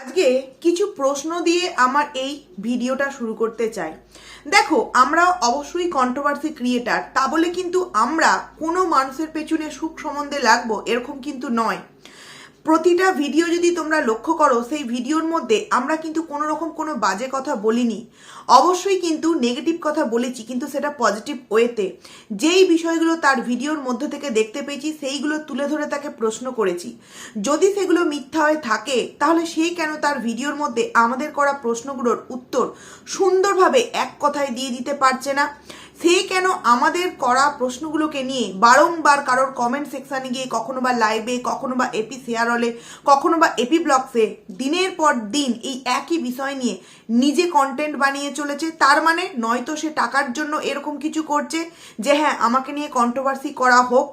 আজকে কিছু প্রশ্ন দিয়ে আমার এই ভিডিওটা শুরু করতে চাই। দেখো, আমরা অবশ্যই কন্ট্রোভার্সি ক্রিয়েটার তা বলে কিন্তু আমরা কোনো মানুষের পেছনে সুখ সম্বন্ধে লাগবো, এরকম কিন্তু নয়। প্রতিটা ভিডিও যদি তোমরা লক্ষ্য করো, সেই ভিডিওর মধ্যে আমরা কিন্তু কোনো রকম কোনো বাজে কথা বলিনি। অবশ্যই কিন্তু নেগেটিভ কথা বলেছি, কিন্তু সেটা পজিটিভ ওয়েতে যেই বিষয়গুলো তার ভিডিওর মধ্যে থেকে দেখতে পেয়েছি, সেইগুলো তুলে ধরে তাকে প্রশ্ন করেছি। যদি সেগুলো মিথ্যা হয়ে থাকে, তাহলে সে কেন তার ভিডিওর মধ্যে আমাদের করা প্রশ্নগুলোর উত্তর সুন্দরভাবে এক কথায় দিয়ে দিতে পারছে না? সে কেন আমাদের করা প্রশ্নগুলোকে নিয়ে বারংবার কারোর কমেন্ট সেকশানে গিয়ে কখনো বা লাইভে কখনো বা এপি শেয়ার হলে কখনো বা এপি ব্লগসে দিনের পর দিন এই একই বিষয় নিয়ে নিজে কন্টেন্ট বানিয়ে চলেছে। তার মানে নয়তো সে টাকার জন্য এরকম কিছু করছে যে হ্যাঁ আমাকে নিয়ে কন্ট্রোভার্সি করা হোক।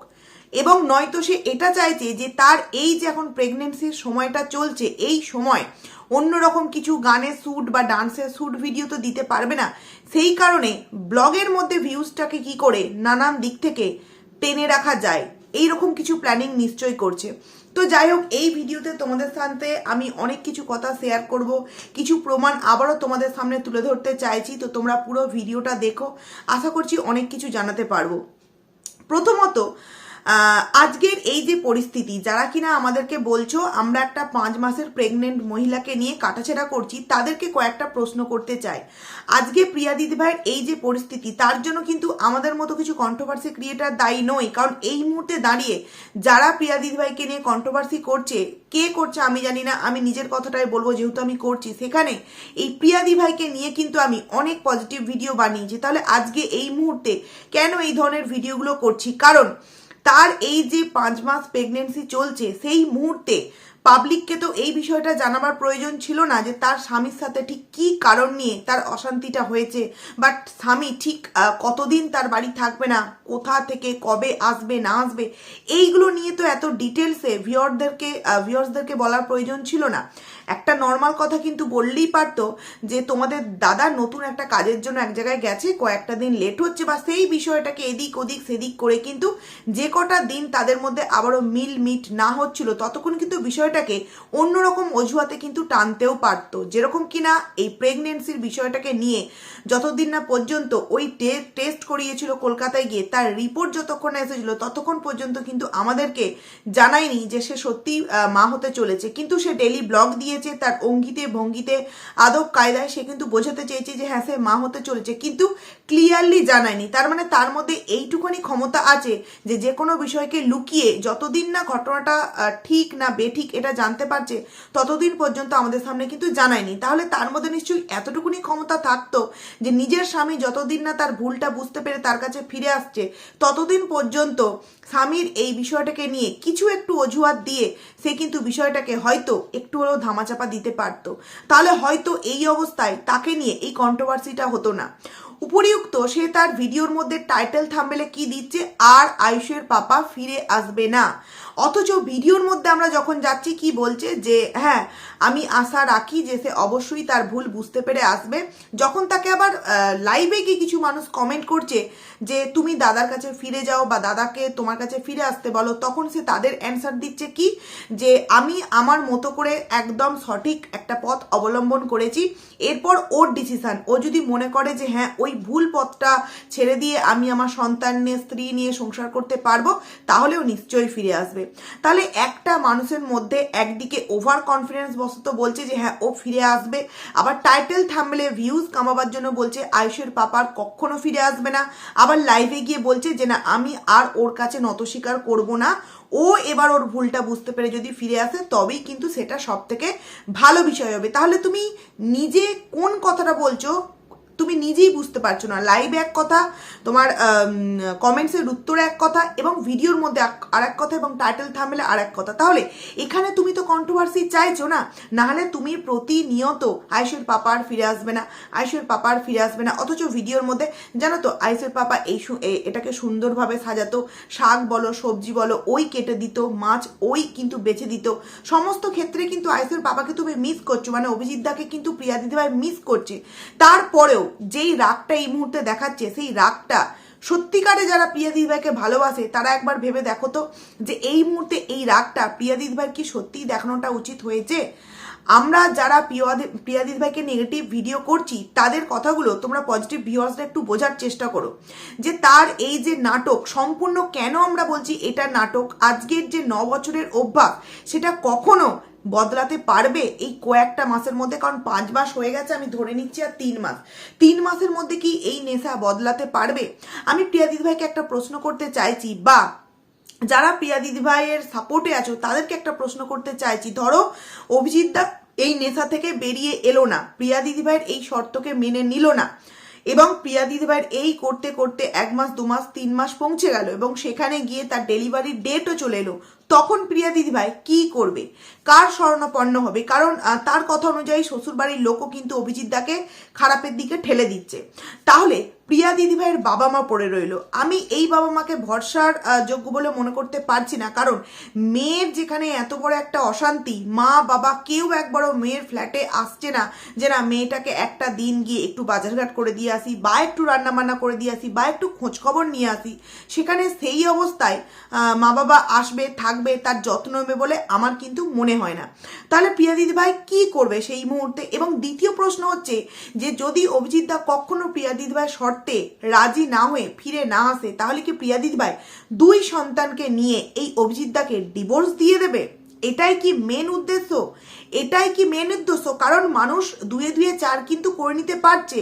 এবং নয়তো সে এটা চাইছে যে তার এই যে এখন প্রেগনেন্সির সময়টা চলছে, এই সময় অন্যরকম কিছু গানের শ্যুট বা ডান্সের শ্যুট ভিডিও তো দিতে পারবে না। সেই কারণে ব্লগের মধ্যে ভিউজটাকে কি করে নানান দিক থেকে টেনে রাখা যায় এই রকম কিছু প্ল্যানিং নিশ্চয়ই করছে। তো যাই হোক, এই ভিডিওতে তোমাদের সাথে আমি অনেক কিছু কথা শেয়ার করব, কিছু প্রমাণ আবারও তোমাদের সামনে তুলে ধরতে চাইছি, তো তোমরা পুরো ভিডিওটা দেখো। আশা করছি অনেক কিছু জানাতে পারব। প্রথমত আজকের এই যে পরিস্থিতি, যারা কিনা আমাদেরকে বলছো, আমরা একটা পাঁচ মাসের প্রেগনেন্ট মহিলাকে নিয়ে কাটাছেড়া করছি, তাদেরকে কয়েকটা প্রশ্ন করতে চাই। আজকে প্রিয়া দিদিভাইয়ের এই যে পরিস্থিতি, তার জন্য কিন্তু আমাদের মতো কিছু কন্ট্রোভার্সি ক্রিয়েটার দায়ী নয় কারণ এই মুহূর্তে দাঁড়িয়ে যারা প্রিয়া দিদিভাইকে নিয়ে কন্ট্রোভার্সি করছে, কে করছে আমি জানি না, আমি নিজের কথাটাই বলব যেহেতু আমি করছি। সেখানে এই প্রিয়া দিভাইকে নিয়ে কিন্তু আমি অনেক পজিটিভ ভিডিও বানিয়েছি। তাহলে আজকে এই মুহূর্তে কেন এই ধরনের ভিডিওগুলো করছি? কারণ তার এই যে পাঁচ মাস প্রেগনেন্সি চলছে, সেই মুহূর্তে পাবলিককে তো এই বিষয়টা জানাবার প্রয়োজন ছিল না যে তার স্বামীর সাথে ঠিক কি কারণ নিয়ে তার অশান্তিটা হয়েছে। বাট স্বামী ঠিক কতদিন তার বাড়ি থাকবে না, কোথা থেকে কবে আসবে, না আসবে, এইগুলো নিয়ে তো এত ডিটেলসে ভিওরদেরকে ভিওর্সদেরকে বলার প্রয়োজন ছিল না। একটা নর্মাল কথা কিন্তু বললেই পারতো যে তোমাদের দাদা নতুন একটা কাজের জন্য এক জায়গায় গেছে, কয়েকটা দিন লেট হচ্ছে বা সেই বিষয়টাকে এদিক ওদিক সেদিক করে কিন্তু যে কটা দিন তাদের মধ্যে আবারও মিল মিট না হচ্ছিল, ততক্ষণ কিন্তু বিষয়টাকে অন্যরকম অজুহাতে কিন্তু টানতেও পারতো। যেরকম কিনা এই প্রেগনেন্সির বিষয়টাকে নিয়ে যতদিন না পর্যন্ত ওই টেস্ট করিয়েছিল কলকাতায় গিয়ে, তার রিপোর্ট যতক্ষণ না এসেছিল ততক্ষণ পর্যন্ত কিন্তু আমাদেরকে জানায়নি যে সে সত্যি মা হতে চলেছে। কিন্তু সে ডেলি ব্লগ দিয়েছে তার অঙ্গিতে ভঙ্গিতে আদব কায়দায় সে কিন্তু বোঝাতে চেয়েছে যে হ্যাঁ সে মা হতে চলেছে। কিন্তু ক্লিয়ারলি জানায়নি। তার মানে তার মধ্যে এইটুকুনি ক্ষমতা আছে যে যে কোনো বিষয়কে লুকিয়ে যতদিন না ঘটনাটা ঠিক না বেঠিক এটা জানতে পারছে, ততদিন পর্যন্ত আমাদের সামনে কিন্তু জানায়নি। তাহলে তার মধ্যে নিশ্চয়ই এতটুকুনি ক্ষমতা থাকতো যে নিজের স্বামী যতদিন না তার ভুলটা বুঝতে পেরে তার কাছে ফিরে আসছে, ততদিন পর্যন্ত স্বামীর এই বিষয়টাকে নিয়ে কিছু একটু অজুহাত দিয়ে সে কিন্তু বিষয়টাকে হয়তো একটু হলেও ধামাচাপা দিতে পারতো। তাহলে হয়তো এই অবস্থায় তাকে নিয়ে এই কন্ট্রোভার্সিটা হতো না। উপরিউক্ত সে তার ভিডিওর মধ্যে টাইটেল থাম্বেলে কি দিচ্ছে, আর আয়ুষের পাপা ফিরে আসবে না। অথচ ভিডিওর মধ্যে আমরা যখন যাচ্ছি, কি বলছে যে হ্যাঁ আমি আশা রাখি যে সে অবশ্যই তার ভুল বুঝতে পেরে আসবে। যখন তাকে আবার লাইভে গিয়ে কিছু মানুষ কমেন্ট করছে যে, তুমি দাদার কাছে ফিরে যাও বা দাদাকে তোমার কাছে ফিরে আসতে বলো। তখন সে তাদের অ্যান্সার দিচ্ছে কি যে, আমি আমার মতো করে একদম সঠিক একটা পথ অবলম্বন করেছি। এরপর ওর ডিসিশন ও যদি মনে করে যে হ্যাঁ ওই ভুল পথটা ছেড়ে দিয়ে আমি আমার সন্তান নিয়ে, স্ত্রী নিয়ে সংসার করতে পারব, তাহলেও নিশ্চয়ই ফিরে আসবে। তাহলে একটা মানুষের মধ্যে একদিকে ওভার কনফিডেন্স বশত বলছে যে হ্যাঁ ও ফিরে আসবে। আবার টাইটেল থামলে ভিউজ কামাবার জন্য বলছে, আয়ুষের পাপার কখনো ফিরে আসবে না। আবার লাইভে গিয়ে বলছে যে, না, আমি আর ওর কাছে নত স্বীকার করব না। ও এবার ওর ভুলটা বুঝতে পেরে যদি ফিরে আসে, তবেই কিন্তু সেটা সব থেকে ভালো বিষয় হবে। তাহলে তুমি নিজে কোন কথাটা বলছো? তুমি নিজেই বুঝতে পারছ না। লাইভ এক কথা, তোমার কমেন্টসের উত্তরে এক কথা এবং ভিডিওর মধ্যে আর এক কথা এবং টাইটেল থামলে আর এক কথা। তাহলে, এখানে তুমি তো কন্ট্রোভার্সি চাইছো না। নাহলে তুমি প্রতিনিয়ত আয়ুষের পাপা আর ফিরে আসবে না। আয়ুষের পাপা আর ফিরে আসবে না। অথচ ভিডিওর মধ্যে, জানো তো আয়ুষের পাপা এই এটাকে সুন্দরভাবে সাজাতো। শাক বলো, সবজি বলো, ওই কেটে দিত, মাছ ওই কিন্তু বেছে দিত। সমস্ত ক্ষেত্রে কিন্তু আয়ুষের পাপাকে তুমি মিস করছ। মানে অভিজিৎ দাকে কিন্তু প্রিয়া দিদিভাই মিস করছে। তারপরেও যেই রাগটা এই মুহূর্তে দেখাচ্ছে, সেই রাগটা সত্যিকারে যারা প্রিয়া দিদিভাইকে ভালোবাসে, তারা একবার ভেবে দেখো তো যে এই মুহূর্তে এই রাগটা প্রিয়া দিদিভাইয়ের কি সত্যিই দেখানোটা উচিত হয়েছে? আমরা যারা প্রিয়াদি- প্রিয়াদিত ভাইকে নেগেটিভ ভিডিও করছি, তাদের কথাগুলো তোমরা পজিটিভ ভিউয়ার্সরা একটু বোঝার চেষ্টা করো। যে তার এই যে নাটক, সম্পূর্ণ কেন আমরা বলছি এটা নাটক? আজকের যে ন বছরের অভ্যাস, সেটা কখনো বদলাতে পারবে এই কয়েকটা মাসের মধ্যে? কারণ পাঁচ মাস হয়ে গেছে, আমি ধরে নিচ্ছি আর তিন মাস। তিন মাসের মধ্যে কি এই নেশা বদলাতে পারবে? আমি প্রিয়াদিত ভাইকে একটা প্রশ্ন করতে চাইছি, বা যারা প্রিয়া দিদিভাইয়ের সাপোর্টে আছো, তাদেরকে একটা প্রশ্ন করতে চাইছি। ধরো, অভিজিৎ দা এই নেশা থেকে বেরিয়ে এলো না, প্রিয়া দিদিভাইয়ের এই শর্তকে মেনে নিল না, এবং প্রিয়া দিদিভাইয়ের এই করতে করতে এক মাস, দু মাস, তিন মাস পৌঁছে গেল, এবং সেখানে গিয়ে তার ডেলিভারির ডেটও চলে এলো, তখন প্রিয়া দিদিভাই কি করবে? কার শরণাপন্ন হবে? কারণ তার কথা অনুযায়ী শ্বশুরবাড়ির লোকও কিন্তু অভিজিৎ দাকে খারাপের দিকে ঠেলে দিচ্ছে। তাহলে প্রিয়া দিদিভাইয়ের বাবা মা পড়ে রইল। আমি এই বাবা মাকে ভরসার যোগ্য বলে মনে করতে পারছি না। কারণ, মেয়ের যেখানে এত বড় একটা অশান্তি, মা, বাবা কেউ একবারও মেয়ের ফ্ল্যাটে আসছে না যে, না, মেয়েটাকে একটা দিন গিয়ে একটু বাজারঘাট করে দিয়ে আসি, বা একটু রান্নাবান্না করে দিয়ে আসি, বা একটু খোঁজখবর নিয়ে আসি। সেখানে সেই অবস্থায় মা বাবা আসবে, থাকবে, তার যত্ন নেবে বলে আমার কিন্তু মনে হয় না। তাহলে প্রিয়া দিদিভাই কি করবে সেই মুহূর্তে? এবং দ্বিতীয় প্রশ্ন হচ্ছে যে, যদি অভিজিৎ দা কখনো প্রিয়া দিদিভাই শর্তে রাজি না হয়ে ফিরে না আসে, তাহলে কি প্রিয়া দিদিভাই দুই সন্তানকে নিয়ে এই অভিজিৎ দাকে ডিভোর্স দিয়ে দেবে? এটাই কি মেন উদ্দেশ্য? এটাই কি মেন উদ্দেশ্য? কারণ মানুষ দুয়ে দুয়ে চার কিন্তু করে নিতে পারছে।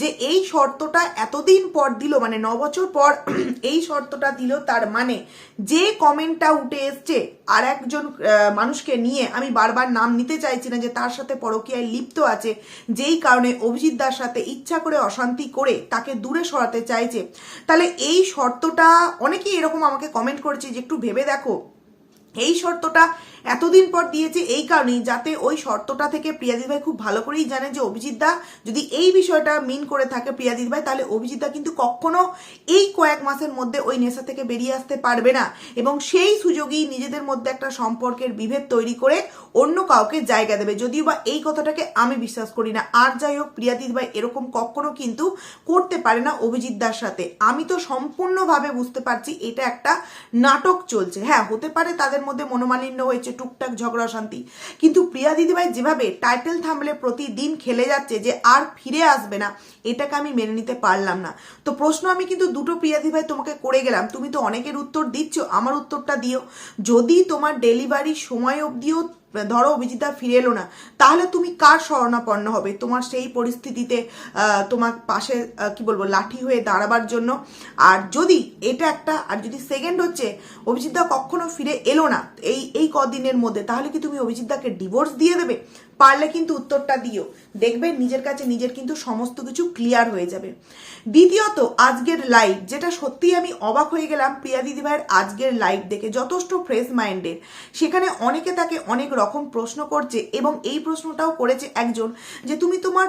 যে এই শর্তটা এতদিন পর দিল মানে ন বছর পর এই শর্তটা দিল তার মানে যে কমেন্টটা উঠে এসছে, আর একজন মানুষকে নিয়ে আমি বারবার নাম নিতে চাইছি না যে তার সাথে পরকীয়ায় লিপ্ত আছে, যেই কারণে অভিজিৎ দার সাথে ইচ্ছা করে অশান্তি করে তাকে দূরে সরাতে চাইছে। তাহলে এই শর্তটা, অনেকেই এরকম আমাকে কমেন্ট করেছে যে একটু ভেবে দেখো। এই শর্তটা এতদিন পর দিয়েছে এই কারণেই যাতে ওই শর্তটা থেকে প্রিয়াদিত ভাই খুব ভালো করেই জানে যে অভিজিৎ দা যদি এই বিষয়টা মিন করে থাকে প্রিয়াদিত ভাই, তাহলে অভিজিৎ দা কিন্তু কখনো এই কয়েক মাসের মধ্যে ওই নেশা থেকে বেরিয়ে আসতে পারবে না। এবং সেই সুযোগেই নিজেদের মধ্যে একটা সম্পর্কের বিভেদ তৈরি করে অন্য কাউকে জায়গা দেবে। যদিও বা এই কথাটাকে আমি বিশ্বাস করি না। আর যাই হোক প্রিয়াদিত ভাই এরকম কখনো কিন্তু করতে পারে না অভিজিৎ দার সাথে। আমি তো সম্পূর্ণভাবে বুঝতে পারছি এটা একটা নাটক চলছে। হ্যাঁ হতে পারে তাদের মধ্যে মনোমালিন্য হয়েছে টুকটাক ঝগড়া শান্তি। কিন্তু প্রিয়া দিদিভাই যেভাবে টাইটেল থামলে প্রতিদিন খেলে যাচ্ছে যে আর ফিরে আসবে না, এটাকে আমি মেনে নিতে পারলাম না। তো প্রশ্ন আমি কিন্তু দুটো প্রিয়া দিদিভাই তোমাকে করে গেলাম। তুমি তো অনেকের উত্তর দিচ্ছ, আমার উত্তরটা দিও। যদি তোমার ডেলিভারি সময় অবধিও ধরো অভিজিতা ফিরে এলো না, তাহলে তুমি কার শরণাপন্ন হবে? তোমার সেই পরিস্থিতিতে তোমার পাশে কি বলব, লাঠি হয়ে দাঁড়াবার জন্য। আর যদি এটা একটা, আর যদি সেকেন্ড হচ্ছে অভিজিৎদা কখনো ফিরে এলো না, এই এই কদিনের মধ্যে, তাহলে কি তুমি অভিজিৎদাকে ডিভোর্স দিয়ে দেবে? পারলে কিন্তু উত্তরটা দিও। দেখবে নিজের কাছে নিজের কিন্তু সমস্ত কিছু ক্লিয়ার হয়ে যাবে। দ্বিতীয়ত, আজকের লাইভ যেটা সত্যিই আমি অবাক হয়ে গেলাম প্রিয়া দিদিভাইয়ের আজকের লাইভ দেখে, যথেষ্ট ফ্রেশ মাইন্ডের সেখানে অনেকে তাকে অনেক রকম প্রশ্ন করছে এবং এই প্রশ্নটাও করেছে একজন যে, তুমি তোমার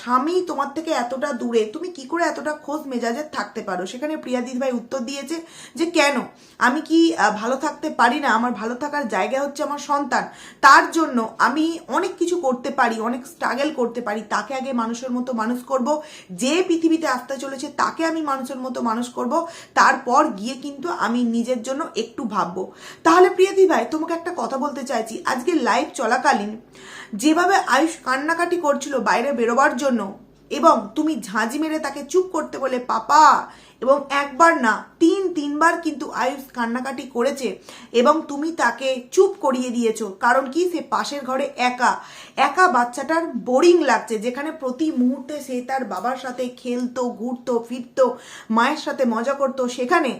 স্বামী তোমার থেকে এতটা দূরে, তুমি কি করে এতটা খোঁজ মেজাজের থাকতে পারো? সেখানে প্রিয়া দিদিভাই উত্তর দিয়েছে যে, কেন? আমি কি ভালো থাকতে পারি না? আমার ভালো থাকার জায়গা হচ্ছে আমার সন্তান। তার জন্য আমি অনেক কিছু করতে পারি, অনেক স্ট্রাগল করতে পারি, তাকে আগে মানুষের মতো মানুষ করব। যে পৃথিবীতে আসতে চলেছে, তাকে আমি মানুষের মতো মানুষ করব। তারপর গিয়ে কিন্তু আমি নিজের জন্য একটু ভাববো। তাহলে প্রিয়াদি ভাই, তোমাকে একটা কথা বলতে চাইছি। আজকে লাইভ চলাকালীন যেভাবে আয়ুষ কান্নাকাটি করছিল বাইরে বেরোবার জন্য, এবং তুমি ঝাঁঝি মেরে তাকে চুপ করতে বলে, পাপা এবং একবার না, তিন, তিনবার কিন্তু আয়ুষ কান্নাকাটি করেছে এবং তুমি তাকে চুপ করিয়ে দিয়েছ। কারণ কি? সে পাশের ঘরে একা। একা বাচ্চাটার বোরিং লাগছে, যেখানে প্রতি মুহূর্তে সে তার বাবার সাথে খেলতো, ঘুরতো, ফিরতো, মায়ের সাথে মজা করতো। সেখানে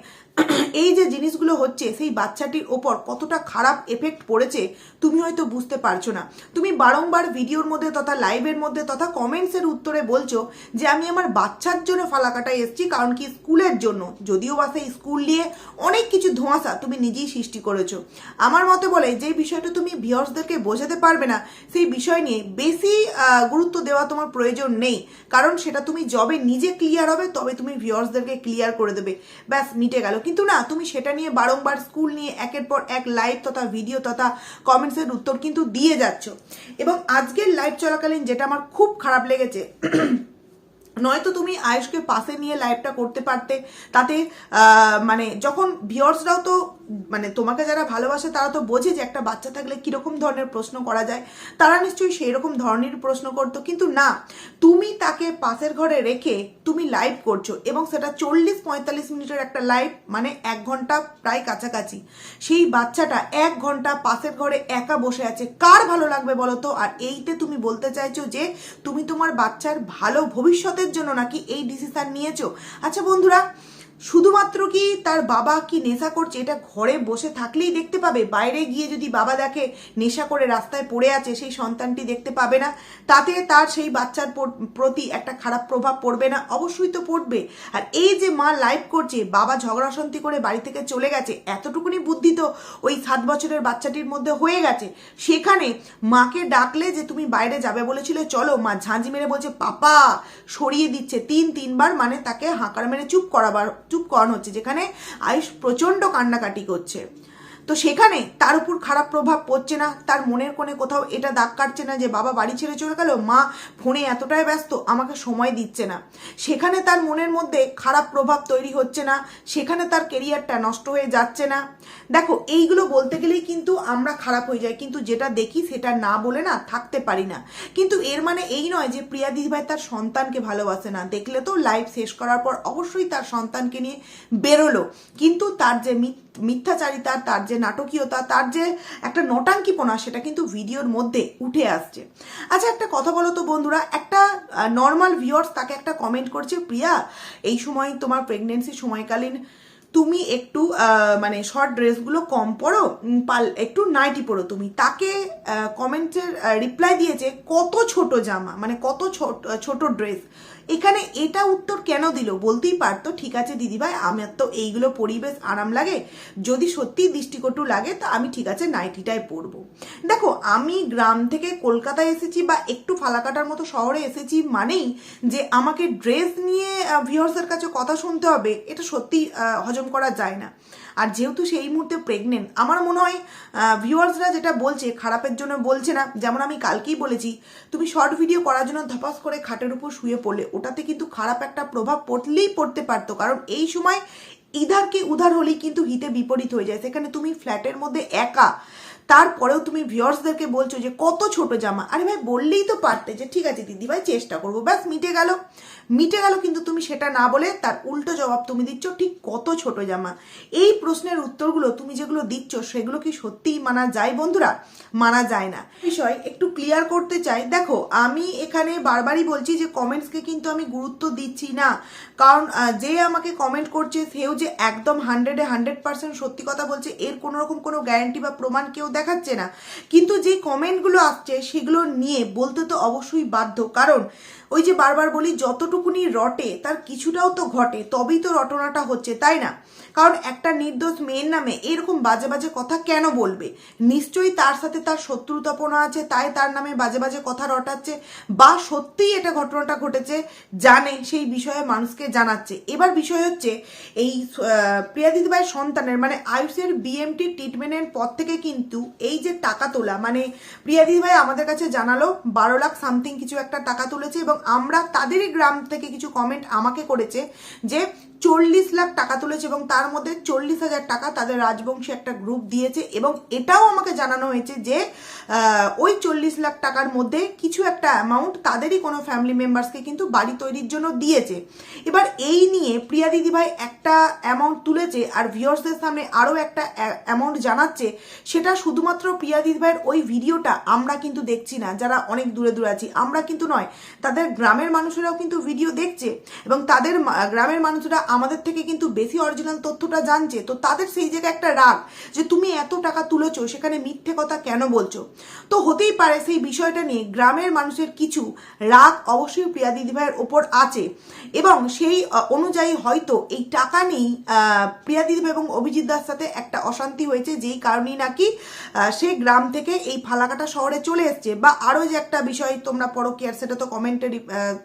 এই যে জিনিসগুলো হচ্ছে, সেই বাচ্চাটির ওপর কতটা খারাপ এফেক্ট পড়েছে, তুমি হয়তো বুঝতে পারছ না। তুমি বারংবার ভিডিওর মধ্যে তথা লাইভের মধ্যে তথা কমেন্টসের উত্তরে বলছো যে, আমি আমার বাচ্চার জন্য ফালাকাটায় এসেছি, কারণ কি স্কুলের জন্য। যদিও বা সেই স্কুল নিয়ে অনেক কিছু ধোঁয়াশা তুমি নিজেই সৃষ্টি করেছ। আমার মতে বলে, যে বিষয়টা তুমি ভিউয়ার্সদেরকে বোঝাতে পারবে না, সেই বিষয় নিয়ে বেশি গুরুত্ব দেওয়া তোমার প্রয়োজন নেই। কারণ সেটা তুমি যবে নিজে ক্লিয়ার হবে, তবে তুমি ভিউয়ার্সদেরকে ক্লিয়ার করে দেবে। ব্যাস, মিটে গেল। কিন্তু না, তুমি সেটা নিয়ে বারংবার স্কুল নিয়ে একের পর এক লাইভ তথা ভিডিও তথা কমেন্টসের উত্তর কিন্তু দিয়ে যাচ্ছ। এবং আজকের লাইভ চলাকালীন যেটা আমার খুব খারাপ লেগেছে নয়তো তুমি আয়ুষকে পাশে নিয়ে লাইভটা করতে পারতে। তাতে মানে যখন ভিওর্সরাও তো মানে তোমাকে যারা ভালোবাসে, তারা তো বোঝে যে একটা বাচ্চা থাকলে কীরকম ধরনের প্রশ্ন করা যায়। তারা নিশ্চয়ই সেই রকম ধরনের প্রশ্ন করতো। কিন্তু না, তুমি তাকে পাশের ঘরে রেখে তুমি লাইভ করছ এবং সেটা চল্লিশ পঁয়তাল্লিশ মিনিটের একটা লাইভ মানে এক ঘণ্টা প্রায় কাছাকাছি। সেই বাচ্চাটা এক ঘণ্টা পাশের ঘরে একা বসে আছে। কার ভালো লাগবে বলো তো? আর এইতে তুমি বলতে চাইছো যে, তুমি তোমার বাচ্চার ভালো ভবিষ্যতের জন্য নাকি এই ডিসিশন নিয়েছো? আচ্ছা বন্ধুরা শুধুমাত্র কি তার বাবা কি নেশা করছে? এটা ঘরে বসে থাকলেই দেখতে পাবে। বাইরে গিয়ে যদি বাবা দেখে নেশা করে রাস্তায় পড়ে আছে, সেই সন্তানটি দেখতে পাবে না। তাতে তার সেই বাচ্চার প্রতি একটা খারাপ প্রভাব পড়বে না। অবশ্যই তো পড়বে। আর এই যে মা লাইভ করছে, বাবা ঝগড়া শান্তি করে বাড়ি থেকে চলে গেছে, এতটুকুনি বুদ্ধি তো ওই সাত বছরের বাচ্চাটির মধ্যে হয়ে গেছে। সেখানে মাকে ডাকলে যে তুমি বাইরে যাবে বলেছিলে, চলো মা ঝাঁঝি মেরে বলছে, পাপা, সরিয়ে দিচ্ছে। তিন, তিনবার মানে তাকে হাঁকার মেরে চুপ করাবার চুপ করানো হচ্ছে যেখানে আয়ুষ প্রচণ্ড কান্নাকাটি করছে। তো সেখানে তার উপর খারাপ প্রভাব পড়ছে না, তার মনের কোণে কোথাও এটা দাগ কাটছে না যে বাবা বাড়ি ছেড়ে চলে গেল, মা ফোনে এতটাই ব্যস্ত, আমাকে সময় দিচ্ছে না। সেখানে তার মনের মধ্যে খারাপ প্রভাব তৈরি হচ্ছে না, সেখানে তার কেরিয়ারটা নষ্ট হয়ে যাচ্ছে না। দেখো, এইগুলো বলতে গেলেই কিন্তু আমরা খারাপ হয়ে যাই, কিন্তু যেটা দেখি সেটা না বলে না থাকতে পারি না। কিন্তু এর মানে এই নয় যে প্রিয়া দিদিভাই তার সন্তানকে ভালোবাসে না। দেখলে তো লাইভ শেষ করার পর অবশ্যই তার সন্তানকে নিয়ে বেরোলো। কিন্তু তার যে মিথ- মিথ্যাচারিতা, তার যে নাটকীয়তা, তার যে একটা নটাঙ্কিপনা, সেটা কিন্তু ভিডিওর মধ্যে উঠে আসছে। আচ্ছা একটা কথা বলো তো বন্ধুরা, একটা নর্মাল ভিউয়ার্স তাকে একটা কমেন্ট করছে, প্রিয়া, এই সময় তোমার প্রেগনেন্সি সময়কালীন তুমি একটু মানে শর্ট ড্রেসগুলো কম পরো পাল একটু নাইটি পরো তুমি। তাকে কমেন্টের রিপ্লাই দিয়েছে কত ছোট জামা মানে কত ছোট ছোট ড্রেস এখানে এটা উত্তর কেন দিল? বলতেই পারতো ঠিক আছে দিদিভাই আমার তো এইগুলো পরিবেশ আরাম লাগে। যদি সত্যি দৃষ্টিকটু লাগে তো আমি ঠিক আছে নাইটিটাই পরবো। দেখো আমি গ্রাম থেকে কলকাতায় এসেছি বা একটু ফালাকাটার মতো শহরে এসেছি মানেই যে আমাকে ড্রেস নিয়ে ভিউয়ার্সের কাছে কথা শুনতে হবে এটা সত্যি আহ, হজম করা যায় না। আর যেহেতু সেই মুহূর্তে প্রেগনেন্ট আমার মনে হয় ভিউয়ার্সরা যেটা বলছে, খারাপের জন্য বলছে না, যেমন আমি কালকেই বলেছি, তুমি শর্ট ভিডিও করার জন্য ধপাস করে খাটের উপর শুয়ে পড়লে, ওটাতে কিন্তু খারাপ একটা প্রভাব পড়লেই পড়তে পারতো, কারণ এই সময় ইধারকে উধার হলেই কিন্তু হিতে বিপরীত হয়ে যায়। সেখানে তুমি ফ্ল্যাটের মধ্যে একা তারপরেও তুমি ভিউয়ার্সদেরকে বলছো যে কত ছোট জামা। আরে ভাই, বললেই তো পারতে যে ঠিক আছে দিদি ভাই, চেষ্টা করব। ব্যাস, মিটে গেল। মিটে গেল কিন্তু তুমি সেটা না বলে তার উল্টো জবাব তুমি দিচ্ছ, ঠিক কত ছোট জামা। এই প্রশ্নের উত্তরগুলো তুমি যেগুলো দিচ্ছ সেগুলো কি সত্যিই মানা যায় বন্ধুরা? মানা যায় না। বিষয় একটু ক্লিয়ার করতে চাই। দেখো, আমি এখানে বারবারই বলছি যে কমেন্টসকে কিন্তু আমি গুরুত্ব দিচ্ছি না। কারণ যে আমাকে কমেন্ট করছে, সেও যে একদম হান্ড্রেডে হান্ড্রেড পার্সেন্ট সত্যি কথা বলছে, এর কোনো রকম কোনো গ্যারান্টি বা প্রমাণ কেউ দেখাচ্ছে না। কিন্তু যে কমেন্টগুলো আসছে, সেগুলো নিয়ে বলতে তো অবশ্যই বাধ্য। কারণ ওই যে বারবার বলি, যতটুকুনি রটে, তার কিছুটাও তো ঘটে, তবেই তো রটনাটা হচ্ছে, তাই না? কারণ একটা নির্দোষ মেয়ের নামে এরকম বাজে বাজে কথা কেন বলবে? নিশ্চয়ই তার সাথে তার শত্রুতাপনা আছে, তাই তার নামে বাজে বাজে কথা রটাচ্ছে, বা সত্যিই এটা ঘটনাটা ঘটেছে, জানে, সেই বিষয়ে মানুষকে জানাচ্ছে। এবার বিষয় হচ্ছে, এই প্রিয়া দিদিভাইয়ের সন্তানের মানে আয়ুষের বিএমটি ট্রিটমেন্টের পর থেকে কিন্তু এই যে টাকা তোলা মানে প্রিয়া দিদিভাই আমাদের কাছে জানালো, বারো লাখ সামথিং কিছু একটা টাকা তুলেছে, এবং আমরা তাদেরই গ্রাম থেকে কিছু কমেন্ট আমাকে করেছে যে চল্লিশ লাখ টাকা তুলেছে এবং তার মধ্যে চল্লিশ হাজার টাকা তাদের রাজবংশী একটা গ্রুপ দিয়েছে এবং এটাও আমাকে জানানো হয়েছে যে ওই চল্লিশ লাখ টাকার মধ্যে কিছু একটা অ্যামাউন্ট তাদেরই কোনো ফ্যামিলি মেম্বার্সকে কিন্তু বাড়ি তৈরির জন্য দিয়েছে। এবার এই নিয়ে প্রিয়া দিদিভাই একটা অ্যামাউন্ট তুলেছে আর ভিউয়ার্সদের সামনে আরও একটা অ্যামাউন্ট জানাচ্ছে, সেটা শুধুমাত্র প্রিয়া দিদিভাইয়ের ওই ভিডিওটা আমরা কিন্তু দেখছি না, যারা অনেক দূরে দূরে আছি, আমরা কিন্তু নয়, তাদের গ্রামের মানুষেরাও কিন্তু ভিডিও দেখছে এবং তাদের গ্রামের মানুষরা আমাদের থেকে কিন্তু বেশি অরিজিনাল তথ্যটা জানছে, তো তাদের সেই জায়গায় একটা রাগ যে তুমি এত টাকা তুলেছো, সেখানে মিথ্যে কথা কেন বলছো? তো হতেই পারে সেই বিষয়টা নিয়ে গ্রামের মানুষের কিছু রাগ অবশ্যই প্রিয়া দিদিভাইয়ের ওপর আছে। এবং সেই অনুযায়ী হয়তো এই টাকা নেই প্রিয়া দিদিভাই এবং অভিজিৎ দার সাথে একটা অশান্তি হয়েছে, যেই কারণেই নাকি সে গ্রাম থেকে এই ফালাকাটা শহরে চলে এসছে। বা আরও যে একটা বিষয় তোমরা পরো কেয়ার সেটা তো কমেন্টে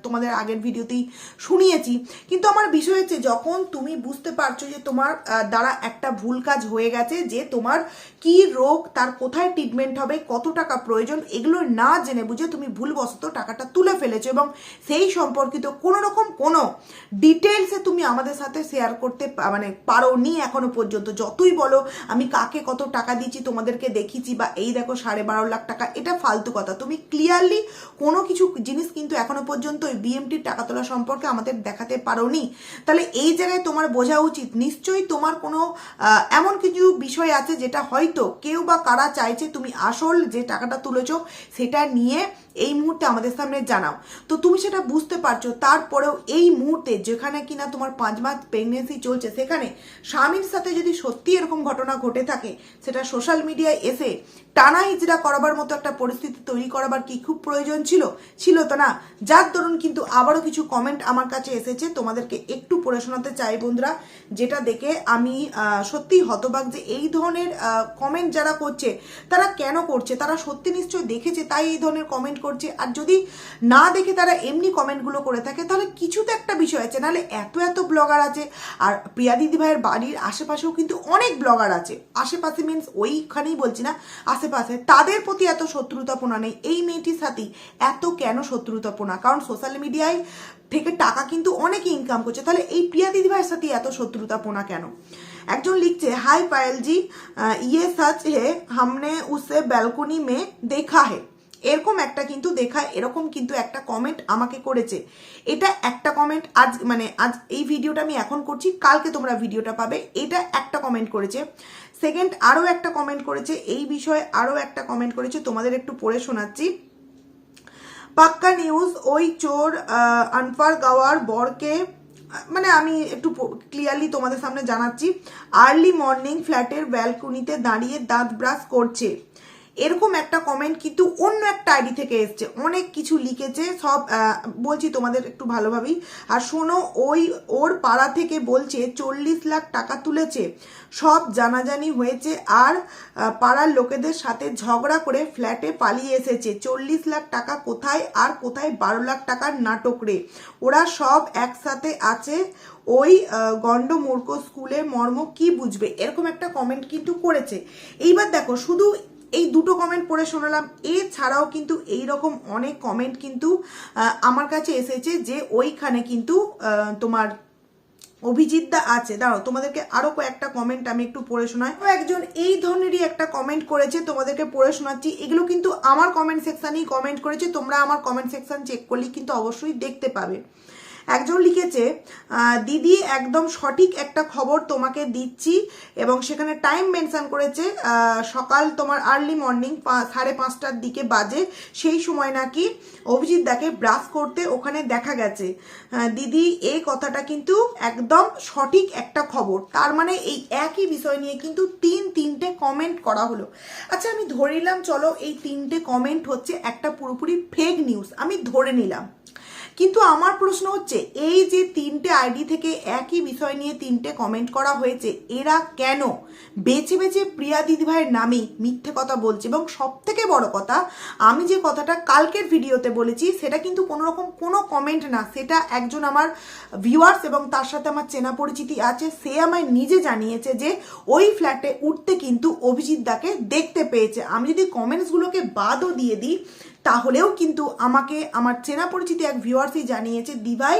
তোমাদের আগের ভিডিওতেই শুনিয়েছি। কিন্তু আমার বিষয় হচ্ছে, যখন যখন তুমি বুঝতে পারছ যে তোমার দ্বারা একটা ভুল কাজ হয়ে গেছে, যে তোমার কি রোগ, তার কোথায় ট্রিটমেন্ট হবে, কত টাকা প্রয়োজন, এগুলো না জেনে বুঝে তুমি ভুলবশত টাকাটা তুলে ফেলেছো এবং সেই সম্পর্কিত কোনো রকম কোনো ডিটেলসে তুমি আমাদের সাথে শেয়ার করতে মানে পারো নি এখনও পর্যন্ত। যতই বলো, আমি কাকে কত টাকা দিচ্ছি তোমাদেরকে দেখিয়েছি বা এই দেখো সাড়ে বারো লাখ টাকা, এটা ফালতু কথা। তুমি ক্লিয়ারলি কোনো কিছু জিনিস কিন্তু এখনও পর্যন্ত ওই বিএমটির টাকা তোলা সম্পর্কে আমাদের দেখাতে পারো নি তাহলে এই জায়গায় তোমার বোঝা উচিত। নিশ্চয়ই তোমার কোনো এমন কিছু বিষয় আছে যেটা হয়তো কেউ বা কারা চাইছে তুমি আসল যে টাকাটা তুলেছ, সেটা নিয়ে এই মুহূর্তে আমাদের সামনে জানাও। তো তুমি সেটা বুঝতে পারছ, তারপরেও এই মুহূর্তে যেখানে কিনা তোমার পাঁচ মাস প্রেগনেন্সি চলছে, সেখানে স্বামীর সাথে যদি সত্যি এরকম ঘটনা ঘটে থাকে, সেটা সোশ্যাল মিডিয়ায় এসে টানা হিজড়া করাবার মতো একটা পরিস্থিতি তৈরি করাবার কি খুব প্রয়োজন ছিল? ছিল তো না। যার দরুন কিন্তু আবারও কিছু কমেন্ট আমার কাছে এসেছে, তোমাদেরকে একটু পড়ে শোনাতে চাই বন্ধুরা, যেটা দেখে আমি সত্যি হতবাক যে এই ধরনের কমেন্ট যারা করছে, তারা কেন করছে? তারা সত্যি নিশ্চয় দেখেছে, তাই এই ধরনের কমেন্ট করছে আর যদি না দেখে তারা এমনি কমেন্টগুলো করে থাকে তাহলে কিছু তো একটা বিষয় আছে নাহলে এত এত ব্লগার আছে আর প্রিয়া দিদি ভাইয়ের বাড়ির আশেপাশেও কিন্তু অনেক ব্লগার আছে আশেপাশে মিনস ওইখানেই বলছি না আশেপাশে তাদের প্রতি এত শত্রুতাপনা নেই এই মেয়েটির সাথেই এত কেন শত্রুতাপনা কারণ সোশ্যাল মিডিয়ায় থেকে টাকা কিন্তু অনেকে ইনকাম করছে তাহলে এই প্রিয়া দিদি ভাইয়ের সাথে এত শত্রুতাপনা কেন একজন লিখছে হাই পায়েল জি আহ, ইয়ে সচ হে हमने उसे ব্যালকনি মে দেখা হে এরকম একটা কিন্তু দেখা এরকম কিন্তু একটা কমেন্ট আমাকে করেছে। এটা একটা কমেন্ট আজ মানে আজ এই ভিডিওটা আমি এখন করছি, কালকে তোমরা ভিডিওটা পাবে। এটা একটা কমেন্ট করেছে। সেকেন্ড আরও একটা কমেন্ট করেছে। এই বিষয়ে আরও একটা কমেন্ট করেছে। তোমাদের একটু পড়ে শোনাচ্ছি। পাক্কা নিউজ ওই চোর আনফার গাওয়ার বরকে মানে আমি একটু ক্লিয়ারলি তোমাদের সামনে জানাচ্ছি। আর্লি মর্নিং ফ্ল্যাটের ব্যালকনিতে দাঁড়িয়ে দাঁত ব্রাশ করছে। এরকম একটা কমেন্ট কিন্তু অন্য একটা আইডি থেকে এসছে। অনেক কিছু লিখেছে সব বলছি তোমাদের একটু ভালোভাবেই। আর শোনো ওই ওর পাড়া থেকে বলছে চল্লিশ লাখ টাকা তুলেছে। সব জানাজানি হয়েছে আর পাড়ার লোকেদের সাথে ঝগড়া করে ফ্ল্যাটে পালিয়ে এসেছে। চল্লিশ লাখ টাকা কোথায় আর কোথায় বারো লাখ টাকার নাটক রে। ওরা সব একসাথে আছে। ওই আহ, গন্ড মূর্খ স্কুলের মর্ম কি বুঝবে? এরকম একটা কমেন্ট কিন্তু করেছে। এইবার দেখো শুধু এই দুটো কমেন্ট পড়ে শোনালাম। এছাড়াও কিন্তু এই রকম অনেক কমেন্ট কিন্তু আমার কাছে এসেছে যে ওইখানে কিন্তু তোমার অভিজিৎদা আছে। দাঁড়াও, তোমাদেরকে আরও কয়েকটা কমেন্ট আমি একটু পড়ে শোনাই। একজন এই ধরনেরই একটা কমেন্ট করেছে, তোমাদেরকে পড়ে শোনাচ্ছি। এগুলো কিন্তু আমার কমেন্ট সেকশনেই কমেন্ট করেছে, তোমরা আমার কমেন্ট সেকশন চেক করলে কিন্তু অবশ্যই দেখতে পাবে। একজন লিখেছে দিদি, একদম সঠিক একটা খবর তোমাকে দিচ্ছি। এবং সেখানে টাইম মেনশন করেছে সকাল তোমার আর্লি মর্নিং সাড়ে পাঁচটার দিকে বাজে। সেই সময় নাকি অভিজিৎ দাকে ব্রাশ করতে ওখানে দেখা গেছে। দিদি এই কথাটা কিন্তু একদম সঠিক একটা খবর। তার মানে এই একই বিষয় নিয়ে কিন্তু তিন তিনটে কমেন্ট করা হলো। আচ্ছা আমি ধরে নিলাম, চলো এই তিনটে কমেন্ট হচ্ছে একটা পুরোপুরি ফেক নিউজ আমি ধরে নিলাম। কিন্তু আমার প্রশ্ন হচ্ছে, এই যে তিনটে আইডি থেকে একই বিষয় নিয়ে তিনটে কমেন্ট করা হয়েছে, এরা কেন? বেছে বেছে প্রিয়া দিদিভাইয়ের নামেই মিথ্যে কথা বলছে। এবং সব থেকে বড় কথা, আমি যে কথাটা কালকের ভিডিওতে বলেছি, সেটা কিন্তু কোনো রকম কোনো কমেন্ট না। সেটা একজন আমার ভিউয়ার্স এবং তার সাথে আমার চেনা পরিচিতি আছে, সে আমায় নিজে জানিয়েছে যে ওই ফ্ল্যাটে উঠতে কিন্তু অভিজিৎ দাকে দেখতে পেয়েছে। আমি যদি কমেন্টসগুলোকে বাদও দিয়ে দিই তাহলেও কিন্তু আমাকে, আমার চেনা পরিচিত এক ভিউয়ার্সই জানিয়েছে, দিভাই,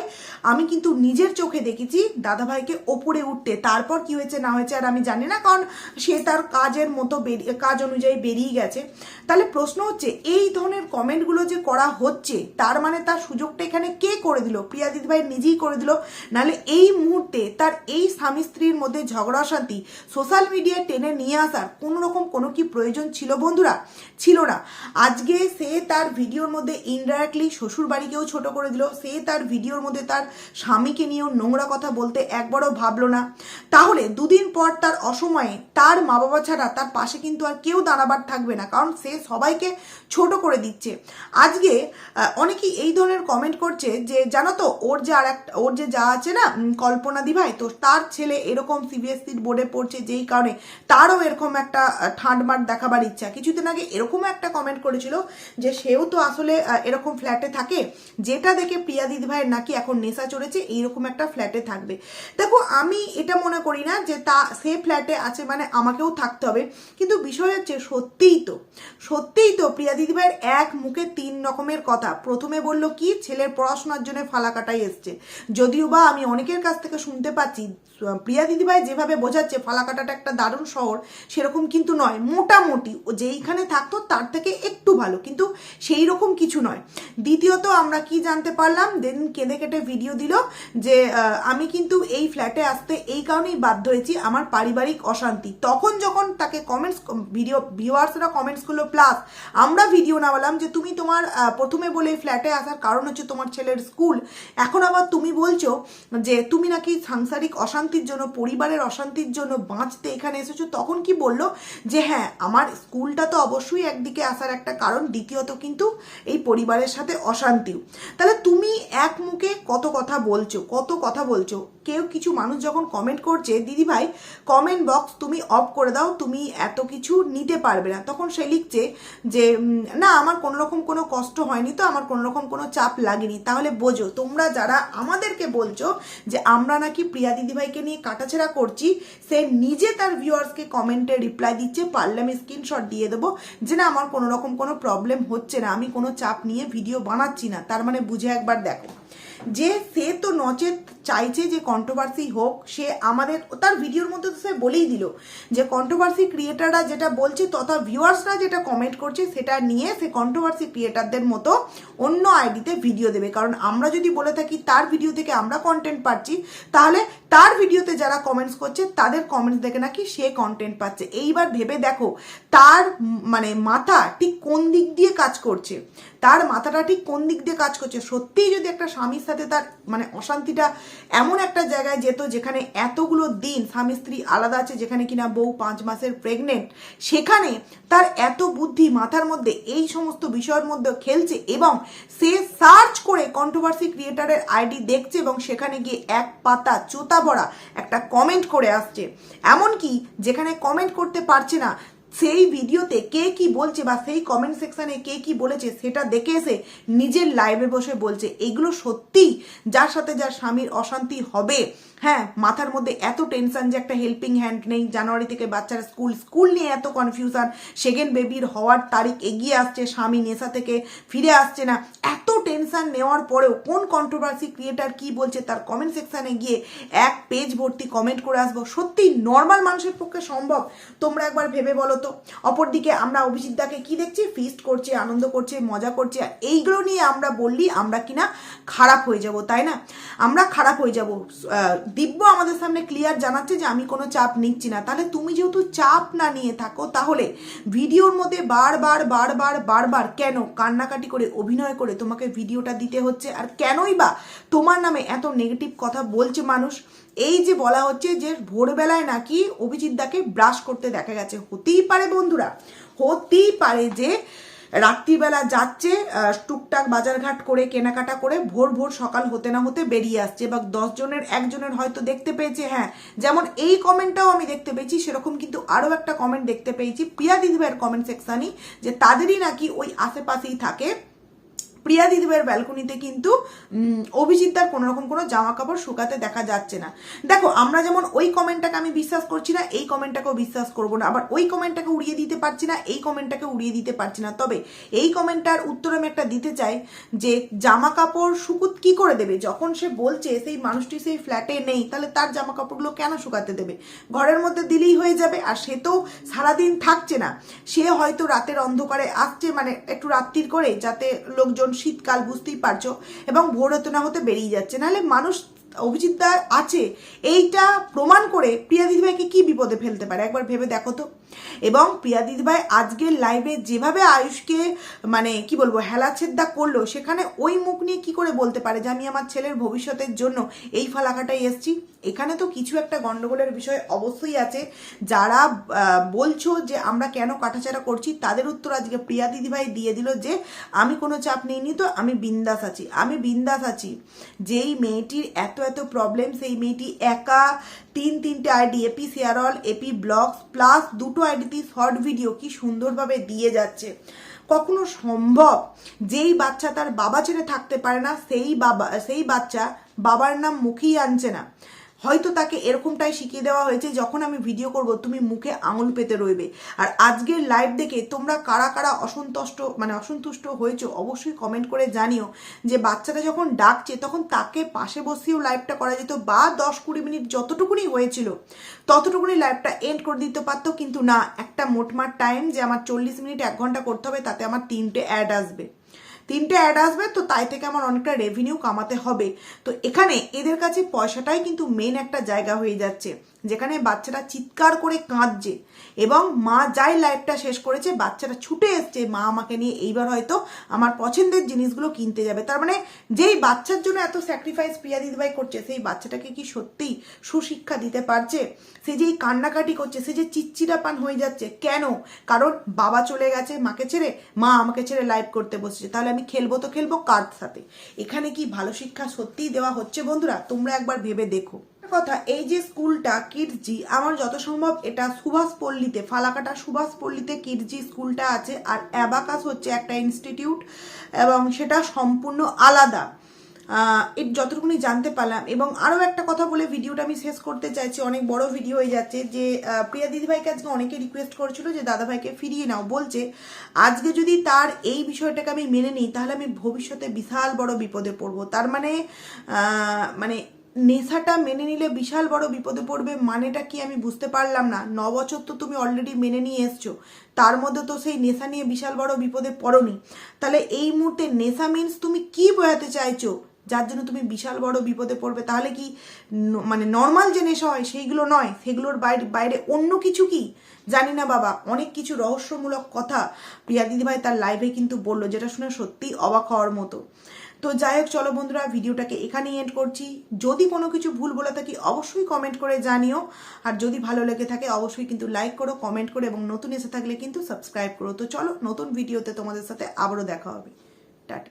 আমি কিন্তু নিজের চোখে দেখেছি, দাদাভাইকে ওপরে উঠতে। তারপর কি হয়েছে, না হয়েছে, আর আমি জানি না, কারণ সে তার কাজের মতো বেরিয়ে কাজ অনুযায়ী বেরিয়ে গেছে। তাহলে প্রশ্ন হচ্ছে, এই ধরনের কমেন্টগুলো যে করা হচ্ছে, তার মানে তার সুযোগটা এখানে কে করে দিল? প্রিয়া দিদিভাই নিজেই করে দিল। নাহলে এই মুহূর্তে তার এই স্বামী স্ত্রীর মধ্যে ঝগড়া অশান্তি সোশ্যাল মিডিয়ায় টেনে নিয়ে আসার কোনো রকম কোনো কি প্রয়োজন ছিল বন্ধুরা? ছিল না। আজকে সে তার ভিডিওর মধ্যে ইনডাইরেক্টলি শ্বশুর বাড়িকেও ছোট করে দিল। সে তার ভিডিওর মধ্যে তার স্বামীকে নিয়েও নোংরা কথা বলতে একবারও ভাবলো না। তাহলে দুদিন পর তার অসময়ে তার মা বাবা ছাড়া তার পাশে কিন্তু আর কেউ দাঁড়াবার থাকবে না, কারণ সে সবাইকে ছোট করে দিচ্ছে। আজকে অনেকেই এই ধরনের কমেন্ট করছে যে, জানো তো, ওর যে আর একটা ওর যে যা আছে না কল্পনা দিভাই, তো তার ছেলে এরকম সিবিএসসির বোর্ডে পড়ছে যেই কারণে তারও এরকম একটা ঠান্ডমার দেখাবার ইচ্ছা। কিছুদিন আগে এরকমও একটা কমেন্ট করেছিল যে সে সেও তো আসলে এরকম ফ্ল্যাটে থাকে, যেটা দেখে প্রিয়া দিদিভাইয়ের নাকি এখন নেশা চড়েছে, এইরকম একটা ফ্ল্যাটে থাকবে। দেখো, আমি এটা মনে করি না যে তা, সে ফ্ল্যাটে আছে মানে আমাকেও থাকতে হবে, কিন্তু বিষয় হচ্ছে সত্যিই তো সত্যিই তো প্রিয়া দিদিভাইয়ের এক মুখে তিন রকমের কথা। প্রথমে বলল কি, ছেলের পড়াশোনার জন্য ফালাকাটাই এসছে। যদিও বা আমি অনেকের কাছ থেকে শুনতে পাচ্ছি প্রিয়া দিদিভাই যেভাবে বোঝাচ্ছে ফালাকাটাটা একটা দারুণ শহর, সেরকম কিন্তু নয়। মোটামুটি, ও যেইখানে থাকতো তার থেকে একটু ভালো, কিন্তু সেই রকম কিছু নয়। দ্বিতীয়ত আমরা কি জানতে পারলাম, দেন কেঁদে কেটে ভিডিও দিল যে আমি কিন্তু এই ফ্ল্যাটে আসতে এই কারণেই বাধ্য হয়েছি, আমার পারিবারিক অশান্তি। তখন যখন তাকে কমেন্টস ভিডিও ভিউয়ার্সরা কমেন্টস করল প্লাস আমরা ভিডিও নামালাম যে, তুমি তোমার প্রথমে বলে ফ্ল্যাটে আসার কারণ হচ্ছে তোমার ছেলের স্কুল এখন আবার তুমি বলছো যে, তুমি নাকি সাংসারিক অশান্তির জন্য, পরিবারের অশান্তির জন্য বাঁচতে এখানে এসেছ? তখন কি বলল যে হ্যাঁ আমার স্কুলটা তো অবশ্যই একদিকে আসার একটা কারণ, দ্বিতীয়ত কিন্তু এই পরিবারের সাথে অশান্তিও। তাহলে তুমি এক মুখে কত কথা বলছো, কত কথা বলছো কেউ কিছু মানুষ যখন কমেন্ট করছে, দিদি ভাই কমেন্ট বক্স তুমি অফ করে দাও, তুমি এত কিছু নিতে পারবে না। তখন সে লিখছে যে না, আমার কোনো রকম কোনো কষ্ট হয়নি তো, আমার কোনো রকম কোনো চাপ লাগেনি। তাহলে বোঝো, তোমরা যারা আমাদেরকে বলছো যে আমরা নাকি প্রিয়া দিদিভাইকে নিয়ে কাটাছেড়া করছি, সে নিজে তার ভিউয়ার্সকে কমেন্টে রিপ্লাই দিচ্ছে, পারলে আমি স্ক্রিনশট দিয়ে দেবো যে, না, আমার কোনো রকম কোনো প্রবলেম হচ্ছে না, আমি কোনো চাপ নিয়ে ভিডিও বানাচ্ছি না। তার মানে বুঝে একবার দেখো। যে সে তো নচেত চাইছে যে কন্ট্রোভার্সি হোক, সে আমাদের, তার ভিডিওর মধ্যে তো সে বলেই দিল যে কন্ট্রোভার্সি ক্রিয়েটাররা যেটা বলছে তথা ভিউয়ার্সরা যেটা কমেন্ট করছে সেটা নিয়ে সে কন্ট্রোভার্সি ক্রিয়েটারদের মতো অন্য আইডিতে ভিডিও দেবে। কারণ আমরা যদি বলে থাকি তার ভিডিও থেকে আমরা কন্টেন্ট পাচ্ছি, তাহলে তার ভিডিওতে যারা কমেন্টস করছে তাদের কমেন্টস দেখে নাকি সে কন্টেন্ট পাচ্ছে। এইবার ভেবে দেখো, তার মানে মাথা ঠিক কোন দিক দিয়ে কাজ করছে? তার মাথাটা ঠিক কোন দিক দিয়ে কাজ করছে? সত্যিই যদি একটা স্বামীর সাথে তার মানে অশান্তিটা এমন একটা জায়গায় যেত যেখানে এতগুলো দিন স্বামী স্ত্রী আলাদা আছে, যেখানে কিনা বউ পাঁচ মাসের প্রেগনেন্ট সেখানে তার এত বুদ্ধি মাথার মধ্যে এই সমস্ত বিষয়ের মধ্যে খেলছে এবং সে সার্চ করে কন্ট্রোভার্সি ক্রিয়েটারের আইডি দেখছে এবং সেখানে গিয়ে এক পাতা চোতা ভরা একটা কমেন্ট করে আসছে। এমনকি যেখানে কমেন্ট করতে পারছে না সেই ভিডিওতে কে কি বলছে বা সেই কমেন্ট সেকশানে কে কি বলেছে সেটা দেখে এসে নিজের লাইভে বসে বলছে। এগুলো সত্যি যার সাথে যার স্বামীর অশান্তি হবে। হ্যাঁ মাথার মধ্যে এত টেনশন যে একটা হেল্পিং হ্যান্ড নেই। জানুয়ারি থেকে বাচ্চারা স্কুল স্কুল নিয়ে এত কনফিউশন সেকেন্ড বেবির হওয়ার তারিখ এগিয়ে আসছে, স্বামী নেশা থেকে ফিরে আসছে না। এত টেনশন নেওয়ার পরেও কোন কন্ট্রোভার্সি ক্রিয়েটার কি বলছে তার কমেন্ট সেকশানে গিয়ে এক পেজ ভর্তি কমেন্ট করে আসব। সত্যি নর্মাল মানুষের পক্ষে সম্ভব। তোমরা একবার ভেবে বলো তো। অপরদিকে আমরা অভিজিৎ দাকে কি দেখছি? ফিস্ট করছে, আনন্দ করছে, মজা করছে। এইগুলো নিয়ে আমরা বললি আমরা কিনা খারাপ হয়ে যাব, তাই না? আমরা খারাপ হয়ে যাব দিব্য আমাদের সামনে ক্লিয়ার জানাচ্ছে যে আমি কোনো চাপ নিচ্ছি না। তাহলে তুমি যেহেতু চাপ না নিয়ে থাকো, তাহলে ভিডিওর মধ্যে বারবার বারবার বারবার কেন কান্নাকাটি করে, অভিনয় করে তোমাকে ভিডিওটা দিতে হচ্ছে? আর কেনই বা তোমার নামে এত নেগেটিভ কথা বলছে মানুষ? এই যে বলা হচ্ছে যে ভোরবেলায় নাকি অভিজিৎ দাকে ব্রাশ করতে দেখা গেছে। হতেই পারে বন্ধুরা, হতেই পারে যে রাত্রিবেলা যাচ্ছে টুকটাক বাজারঘাট করে, কেনাকাটা করে ভোর ভোর সকাল হতে না হতে বেরিয়ে আসছে। এবং দশজনের একজনের হয়তো দেখতে পেয়েছে হ্যাঁ। যেমন এই কমেন্টটাও আমি দেখতে পেয়েছি, সেরকম কিন্তু আরও একটা কমেন্ট দেখতে পেয়েছি। প্রিয়া দিদিভাইয়ের কমেন্ট সেকশানই যে তাদেরই নাকি ওই আশেপাশেই থাকে। প্রিয়া দিদিভাইয়ের ব্যালকনিতে কিন্তু অভিজিৎ অভিজিৎদার কোনো রকম কোনো জামা কাপড় শুকাতে দেখা যাচ্ছে না। দেখো, আমরা যেমন ওই কমেন্টটাকে আমি বিশ্বাস করছি না, এই কমেন্টটাকেও বিশ্বাস করব না। আবার ওই কমেন্টটাকে উড়িয়ে দিতে পারছি না, এই কমেন্টটাকে উড়িয়ে দিতে পারছি না। তবে এই কমেন্টটার উত্তর আমি একটা দিতে চাই যে জামা কাপড় শুকুত কি করে দেবে? যখন সে বলছে সেই মানুষটি সেই ফ্ল্যাটে নেই, তাহলে তার জামা কাপড়গুলো কেন শুকাতে দেবে? ঘরের মধ্যে দিলেই হয়ে যাবে, আর সে তো সারাদিন থাকছে না। সে হয়তো রাতের অন্ধকারে আসছে মানে একটু রাত্রির করে, যাতে লোকজন শীতকাল বুঝতেই পারছ এবং ভোর হতে না হতে বেরিয়ে যাচ্ছে। নাহলে মানুষ অভিজিৎ দা আছে, এইটা প্রমাণ করে প্রিয়া দিদিভাইকে কি বিপদে ফেলতে পারে? একবার ভেবে দেখো তো। এবং প্রিয়া দিদিভাই আজকের লাইভে যেভাবে আয়ুষকে মানে কি বলব হেলাছেদ্দা করল, সেখানে ওই মুখ নিয়ে কি করে বলতে পারে যে, আমি আমার ছেলের ভবিষ্যতের জন্য এই ফালাকাটাই এসছি? এখানে তো কিছু একটা গন্ডগোলের বিষয় অবশ্যই আছে। যারা বলছো যে, আমরা কেন কাটাছাড়া করছি? তাদের উত্তর আজকে প্রিয়া দিদিভাই দিয়ে দিল যে, আমি কোনো চাপ নিইনি তো, আমি বিন্দাস আছি। আমি বিন্দাস আছি, যেই মেয়েটির এত এত প্রবলেম সেই মেয়েটি একা তিন, তিনটে আইডি এপি শেয়ারল এপি ব্লগস প্লাস দুটো আইডিতে শর্ট ভিডিও কি সুন্দরভাবে দিয়ে যাচ্ছে। কখনো সম্ভব যেই বাচ্চা তার বাবা ছেড়ে থাকতে পারে না, সেই বাবা, সেই বাচ্চা বাবার নাম মুখেই আনছে না। হয়তো তাকে এরকমটাই শিখিয়ে দেওয়া হয়েছে যখন আমি ভিডিও করব, তুমি মুখে আঙুল পেতে রইবে। আর আজকের লাইভ দেখে তোমরা কারা কারা অসন্তুষ্ট মানে অসন্তুষ্ট হয়েছো, অবশ্যই কমেন্ট করে জানিও যে বাচ্চাটা যখন ডাকছে, তখন তাকে পাশে বসিয়েও লাইভটা করা যেত বা দশ কুড়ি মিনিট যতটুকুনি হয়েছিল, ততটুকুনি লাইভটা এন্ড করে দিতে পারতো। কিন্তু না, একটা মোটমাট টাইম যে আমার চল্লিশ মিনিট এক ঘণ্টা করতে হবে, তাতে আমার তিনটে অ্যাড আসবে। তিনটে অ্যাড আসবে, তো তাই থেকে আমার অনেকটা রেভিনিউ কামাতে হবে। তো এখানে এদের কাছে পয়সাটাই কিন্তু মেন একটা জায়গা হয়ে যাচ্ছে, যেখানে বাচ্চাটা চিৎকার করে কাঁদছে এবং মা যাই লাইফটা শেষ করেছে বাচ্চাটা ছুটে এসছে, মা আমাকে নিয়ে এইবার হয়তো আমার পছন্দের জিনিসগুলো কিনতে যাবে। তার মানে যেই বাচ্চার জন্য এত স্যাক্রিফাইস প্রিয়া দিদিভাই করছে, সেই বাচ্চাটাকে কি সত্যিই সুশিক্ষা দিতে পারছে? সে যেই কান্নাকাটি করছে, সে যে চিচ্চিরা পান হয়ে যাচ্ছে, কেন? কারণ বাবা চলে গেছে মাকে ছেড়ে, মা আমাকে ছেড়ে লাইভ করতে বসেছে। তাহলে আমি খেলব তো খেলব কার সাথে? এখানে কি ভালো শিক্ষা সত্যিই দেওয়া হচ্ছে বন্ধুরা? তোমরা একবার ভেবে দেখো। কথা, এই যে স্কুলটা, কিডজি, আমার যত সম্ভব এটা সুভাষ পল্লীতে, ফালাকাটা সুভাষ পল্লীতে কিডজি স্কুলটা আছে আর অ্যাবাকাস হচ্ছে একটা ইনস্টিটিউট এবং সেটা সম্পূর্ণ আলাদা। এর যতটুকুনি জানতে পারলাম। এবং আরও একটা কথা বলে ভিডিওটা আমি শেষ করতে চাইছি, অনেক বড় ভিডিও হয়ে যাচ্ছে যে প্রিয়া দিদিভাইকে আজকে অনেকে রিকোয়েস্ট করেছিল যে দাদাভাইকে ফিরিয়ে নাও। বলছে, আজকে যদি তার এই বিষয়টাকে আমি মেনে নিই, তাহলে আমি ভবিষ্যতে বিশাল বড় বিপদে পড়ব। তার মানে মানে নেশাটা মেনে নিলে বিশাল বড় বিপদে পড়বে মানেটা কি আমি বুঝতে পারলাম না। ন বছর তো তুমি অলরেডি মেনে নিয়ে এসছো। তার মধ্যে তো সেই নেশা নিয়ে বিশাল বড় বিপদে পড়নি। তাহলে এই মুহূর্তে নেশা মিন্স তুমি কি বোঝাতে চাইছো? যার জন্য তুমি বিশাল বড় বিপদে পড়বে, তাহলে কি মানে নর্মাল যে নেশা হয়? সেইগুলো নয়। সেগুলোর বাইরে বাইরে অন্য কিছু কি? জানি না বাবা। অনেক কিছু রহস্যমূলক কথা প্রিয়া দিদিভাই তার লাইভে কিন্তু বলল, যেটা শুনে সত্যিই অবাক হওয়ার মতো। তো যাই হোক, চলো বন্ধুরা, ভিডিওটাকে এখানেই এন্ড করছি। যদি কোনো কিছু ভুল বলে থাকি, অবশ্যই কমেন্ট করে জানিও। আর যদি ভালো লেগে থাকে, অবশ্যই কিন্তু লাইক করো কমেন্ট করো এবং নতুন এসে থাকলে কিন্তু সাবস্ক্রাইব করো। তো চলো, নতুন ভিডিওতে তোমাদের সাথে আবারও দেখা হবে। টাটা।